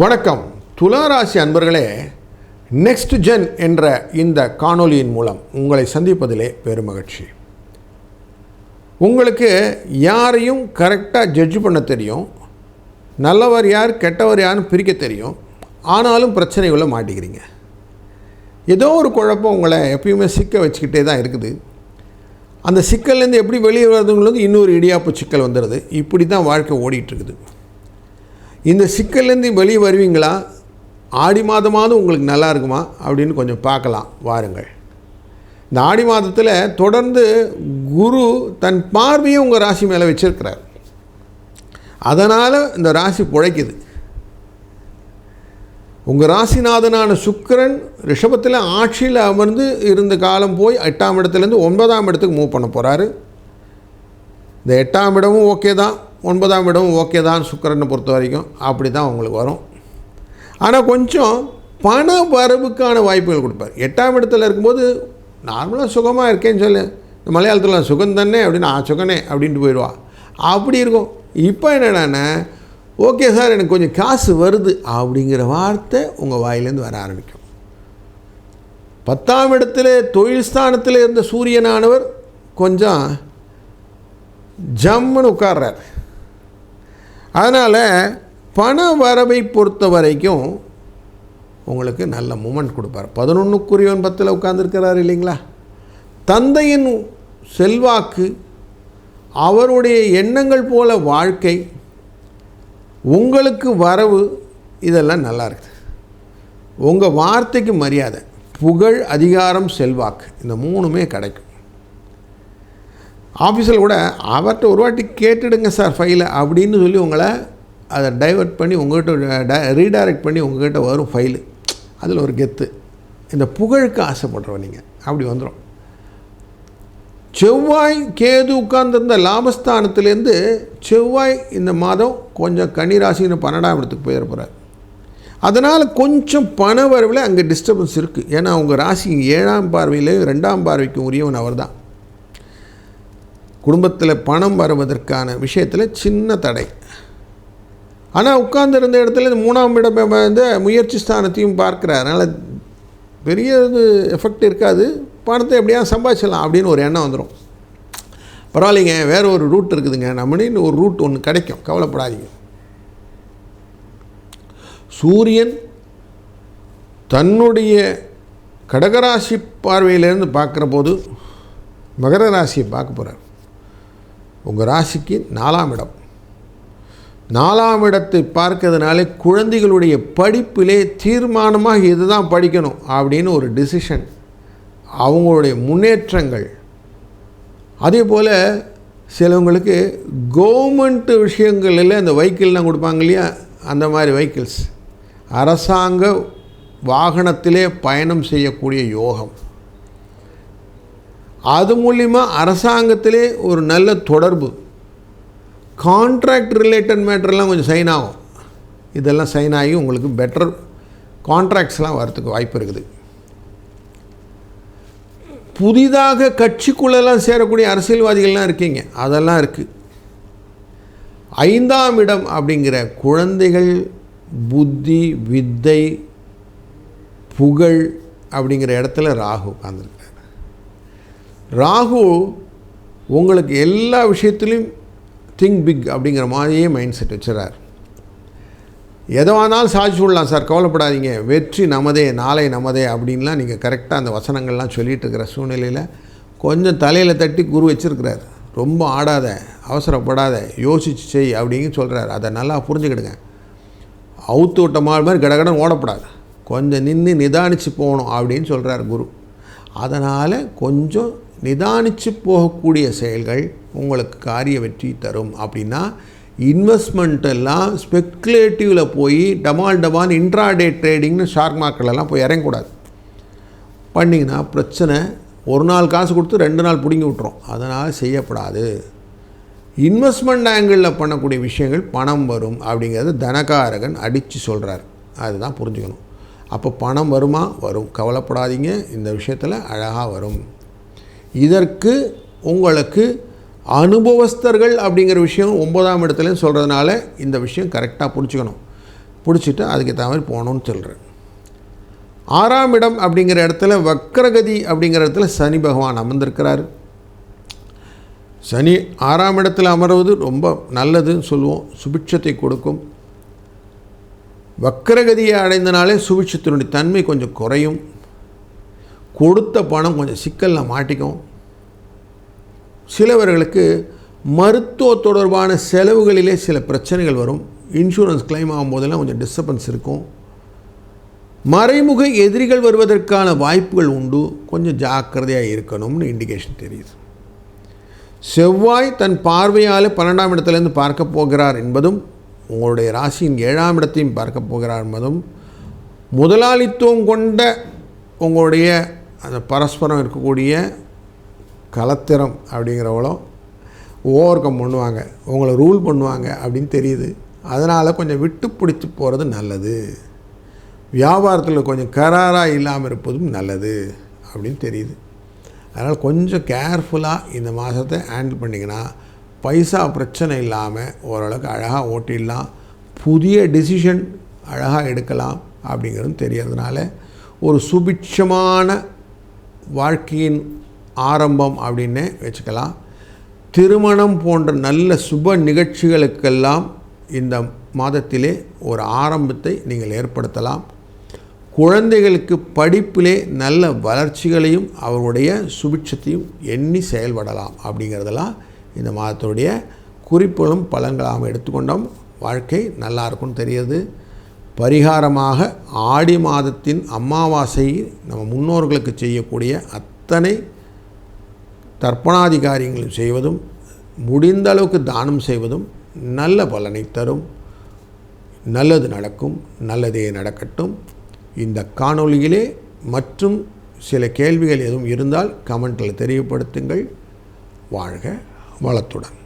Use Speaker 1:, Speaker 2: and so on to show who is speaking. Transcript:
Speaker 1: வணக்கம். துளாராசி அன்பர்களே நெக்ஸ்ட் ஜென் என்ற இந்த காணொலியின் மூலம் உங்களை சந்திப்பதிலே பெருமகிழ்ச்சி உங்களுக்கு யாரையும் கரெக்டாக ஜட்ஜ் பண்ண தெரியும். நல்லவர் யார் கெட்டவர் யாருன்னு பிரிக்க தெரியும். ஆனாலும் பிரச்சனைகளை மாட்டிக்கிறீங்க. ஏதோ ஒரு குழப்பம் உங்களை எப்பயுமே சிக்க வச்சுக்கிட்டே தான் இருக்குது. அந்த சிக்கல்லேருந்து எப்படி வெளியே வர்றதுங்கிறது இன்னொரு இடியாப்பு சிக்கல் வந்துடுது. இப்படி தான் வாழ்க்கை ஓடிட்டுருக்குது இந்த சிக்கல்லேருந்து வெளியே வருவீங்களா? ஆடி மாதமாவது உங்களுக்கு நல்லா இருக்குமா? அப்படின்னு கொஞ்சம் பார்க்கலாம். வாருங்கள். இந்த ஆடி மாதத்தில் தொடர்ந்து குரு தன் பார்வையை உங்கள் ராசி மேலே வச்சிருக்கிறார். அதனால் இந்த ராசி பிழைக்குது. உங்கள் ராசிநாதனான சுக்கரன் ரிஷபத்தில் ஆட்சியில் அமர்ந்து இருந்த காலம் போய் எட்டாம் இடத்துலேருந்து ஒன்பதாம் இடத்துக்கு மூவ் பண்ண போகிறாரு இந்த எட்டாம் இடமும் ஓகே தான். ஒன்பதாம் இடம் ஓகே தான் சுக்கரனை பொறுத்த வரைக்கும். அப்படி தான் உங்களுக்கு வரும். ஆனால் கொஞ்சம் பண வரவுக்கான வாய்ப்புகள் கொடுப்பார். எட்டாம் இடத்துல இருக்கும்போது நார்மலாக சுகமாக இருக்கேன்னு சொல்லு. இந்த மலையாளத்தில் சுகம் தானே அப்படின்னு ஆ சுகனே அப்படின்ட்டு போயிடுவா. அப்படி இருக்கும். இப்போ என்னடான்னா ஓகே சார் எனக்கு கொஞ்சம் காசு வருது அப்படிங்கிற வார்த்தை உங்கள் வாயிலேருந்து வர ஆரம்பிக்கும். பத்தாம் இடத்துல தொழில் ஸ்தானத்தில் இருந்த சூரியனானவர் கொஞ்சம் ஜம்முன்னு உட்கார்றார். அதனால் பண வரவை பொறுத்த வரைக்கும் உங்களுக்கு நல்ல மூமெண்ட் கொடுப்பார். பதினொன்றுக்குரியவன் பத்தில் உட்காந்துருக்கிறார் இல்லைங்களா? தந்தையின் செல்வாக்கு அவருடைய எண்ணங்கள் போல வாழ்க்கை உங்களுக்கு வரவு இதெல்லாம் நல்லா இருக்குது. உங்கள் வார்த்தைக்கு மரியாதை புகழ் அதிகாரம் செல்வாக்கு இந்த மூணுமே கிடைக்கும். ஆஃபீஸில் கூட அவர்கிட்ட ஒரு வாட்டி கேட்டுடுங்க சார் ஃபைலை அப்படின்னு சொல்லி உங்களை அதை டைவர்ட் பண்ணி உங்கள்கிட்ட ரீடைரக்ட் பண்ணி உங்கள்கிட்ட வரும் ஃபைலு. அதில் ஒரு கெத்து. இந்த புகழுக்கு ஆசைப்படுறவன் நீங்கள் அப்படி வந்துடும் செவ்வாய் கேது உட்கார்ந்திருந்த லாபஸ்தானத்துலேருந்து செவ்வாய் இந்த மாதம் கொஞ்சம் கன்னிராசின்னு பன்னெண்டாம் இடத்துக்கு போயிட போகிறார் அதனால் கொஞ்சம் பண வரவில் அங்கே டிஸ்டர்பன்ஸ் இருக்குது ஏன்னா உங்கள் ராசி ஏழாம் பார்வையிலையும் ரெண்டாம் பார்வைக்கும் உரியவன் அவர் தான் குடும்பத்தில் பணம் வருவதற்கான விஷயத்தில் சின்ன தடை. ஆனால் உட்கார்ந்துருந்த இடத்துல இந்த மூணாம் இடம் வந்து முயற்சி ஸ்தானத்தையும் பார்க்குறார். அதனால் பெரிய இது எஃபெக்ட் இருக்காது. பணத்தை எப்படியா சம்பாதிச்சிடலாம் அப்படின்னு ஒரு எண்ணம் வந்துடும் பரவாயில்லைங்க வேறு ஒரு ரூட் இருக்குதுங்க. நம்மளின்னு ஒரு ரூட் ஒன்று கிடைக்கும். கவலைப்படாதீங்க. சூரியன் தன்னுடைய கடகராசி பார்வையிலேருந்து பார்க்குற போது மகர ராசியை பார்க்க போகிறார் உங்கள் ராசிக்கு நாலாம் இடம். நாலாம் இடத்தை பார்க்கறதுனாலே குழந்தைகளுடைய படிப்பிலே தீர்மானமாக இதுதான் படிக்கணும் அப்படின்னு ஒரு டிசிஷன் அவங்களுடைய முன்னேற்றங்கள். அதே போல் சிலவங்களுக்கு கவர்மெண்ட் விஷயங்களில் இந்த வெஹிக்கிள்லாம் கொடுப்பாங்க இல்லையா? அந்த மாதிரி வெஹிக்கிள்ஸ் அரசாங்க வாகனத்திலே பயணம் செய்யக்கூடிய யோகம். அது மூலிமா அரசாங்கத்திலே ஒரு நல்ல தொடர்பு. கான்ட்ராக்ட் ரிலேட்டட் மேட்டர்லாம் கொஞ்சம் சைன் ஆகும். இதெல்லாம் சைன் ஆகி உங்களுக்கு பெட்டர் கான்ட்ராக்ட்ஸ்லாம் வரத்துக்கு வாய்ப்பு இருக்குது. புதிதாக கட்சிக்குள்ளெல்லாம் சேரக்கூடிய அரசியல்வாதிகள்லாம் இருக்கீங்க. அதெல்லாம் இருக்குது ஐந்தாம் இடம் அப்படிங்கிற குழந்தைகள் புத்தி வித்தை புகழ் அப்படிங்கிற இடத்துல ராகு உட்காந்துருக்கார் ராகு உங்களுக்கு எல்லா விஷயத்துலையும் திங்க் பிக் அப்படிங்கிற மாதிரியே மைண்ட் செட் வச்சுறார் எதுவானாலும் சாதிச்சு விடலாம் சார் கவலைப்படாதீங்க. வெற்றி நமதே நாளை நமதே அப்படின்லாம் நீங்கள் கரெக்டாக அந்த வசனங்கள்லாம் சொல்லிகிட்டு இருக்கிற சூழ்நிலையில் கொஞ்சம் தலையில் தட்டி குரு வச்சுருக்கிறார். ரொம்ப ஆடாத அவசரப்படாத யோசிச்சு செய் அப்படின்னு சொல்கிறார் அதை நல்லா புரிஞ்சுக்கிடுங்க. அவுத்து விட்ட மாதிரி மாதிரி கடகடன் ஓடப்படாது. கொஞ்சம் நின்று நிதானித்து போகணும் அப்படின்னு சொல்கிறார் குரு. அதனால் கொஞ்சம் நிதானித்து போகக்கூடிய செயல்கள் உங்களுக்கு காரிய வெற்றி தரும். அப்படின்னா இன்வெஸ்ட்மெண்ட் எல்லாம் ஸ்பெக்குலேட்டிவில் போய் டமால் டமால் இன்ட்ராடே ட்ரேடிங்னு ஷார்க் மார்க்கெட்லாம் போய் இறங்கக்கூடாது. பண்ணிங்கன்னா பிரச்சனை ஒரு நாள் காசு கொடுத்து ரெண்டு நாள் பிடுங்கி விட்டுரும். அதனால் செய்யப்படாது. இன்வெஸ்ட்மெண்ட் ஆங்கிளில் பண்ணக்கூடிய விஷயங்கள் பணம் வரும் அப்படிங்கிறது தனகாரகன் அடித்து சொல்கிறார் அதுதான் புரிஞ்சுக்கணும். அப்போ பணம் வருமா? வரும். கவலைப்படாதீங்க. இந்த விஷயத்தில் அழகாக வரும். இதற்கு உங்களுக்கு அனுபவஸ்தர்கள் அப்படிங்கிற விஷயம் ஒன்பதாம் இடத்துலையும் சொல்கிறதுனால இந்த விஷயம் கரெக்டாக பிடிச்சிக்கணும் பிடிச்சிட்டு அதுக்கு தகுந்த மாதிரி போகணும்னு சொல்கிறேன் ஆறாம் இடம் அப்படிங்கிற இடத்துல வக்ரகதி அப்படிங்கிற இடத்துல சனி பகவான் அமர்ந்திருக்கிறார். சனி ஆறாம் இடத்துல அமர்வது ரொம்ப நல்லதுன்னு சொல்லுவோம். சுபிட்சத்தை கொடுக்கும். வக்கரகதியை அடைந்தனாலே சுபிட்சத்தினுடைய தன்மை கொஞ்சம் குறையும். கொடுத்த பணம் கொஞ்சம் சிக்கலில் மாட்டிக்கும். சிலவர்களுக்கு மருத்துவ தொடர்பான செலவுகளிலே சில பிரச்சனைகள் வரும். இன்சூரன்ஸ் கிளைம் ஆகும்போதெல்லாம் கொஞ்சம் டிஸ்டர்பன்ஸ் இருக்கும். மறைமுக எதிரிகள் வருவதற்கான வாய்ப்புகள் உண்டு. கொஞ்சம் ஜாக்கிரதையாக இருக்கணும்னு இண்டிகேஷன் தெரியுது. செவ்வாய் தன் பார்வையால் பன்னெண்டாம் இடத்துலேருந்து பார்க்க போகிறார் என்பதும் உங்களுடைய ராசியின் ஏழாம் இடத்தையும் பார்க்க போகிறார் என்பதும் முதலாளித்துவம் கொண்ட உங்களுடைய அந்த பரஸ்பரம் இருக்கக்கூடிய கலத்திரம் அப்படிங்கிறவளும் ஓவர் கம் பண்ணுவாங்க. உங்களை ரூல் பண்ணுவாங்க அப்படின்னு தெரியுது. அதனால் கொஞ்சம் விட்டு பிடிச்சி போகிறது நல்லது. வியாபாரத்தில் கொஞ்சம் கராராக இல்லாமல் இருப்பதும் நல்லது அப்படின்னு தெரியுது. அதனால் கொஞ்சம் கேர்ஃபுல்லாக இந்த மாதத்தை ஹேண்டில் பண்ணிங்கன்னா பைசா பிரச்சனை இல்லாமல் ஓரளவுக்கு அழகாக ஓட்டிடலாம். புதிய டிசிஷன் அழகாக எடுக்கலாம் அப்படிங்கிறது தெரியறதுனால ஒரு சுபிட்சமான வாழ்க்கையின் ஆரம்பம் அப்படின்னே வச்சுக்கலாம். திருமணம் போன்ற நல்ல சுப நிகழ்ச்சிகளுக்கெல்லாம் இந்த மாதத்திலே ஒரு ஆரம்பத்தை நீங்கள் ஏற்படுத்தலாம். குழந்தைகளுக்கு படிப்பிலே நல்ல வளர்ச்சிகளையும் அவருடைய சுபிட்சத்தையும் எண்ணி செயல்படலாம் அப்படிங்கிறதெல்லாம் இந்த மாதத்துடைய குறிப்புகளும் பலன்களாகவும் எடுத்துக்கொண்டோம். வாழ்க்கை நல்லா இருக்கும்னு தெரியுது பரிகாரமாக ஆடி மாதத்தின் அமாவாசை நம்ம முன்னோர்களுக்கு செய்யக்கூடிய அத்தனை தர்ப்பணாதி காரியங்களும் செய்வதும் முடிந்த அளவுக்கு தானம் செய்வதும் நல்ல பலனை தரும். நல்லது நடக்கும் நல்லதே நடக்கட்டும். இந்த காணொளியிலே மற்றும் சில கேள்விகள் எதுவும் இருந்தால் கமெண்ட்டில் தெரியப்படுத்துங்கள். வாழ்க வளத்துடன்.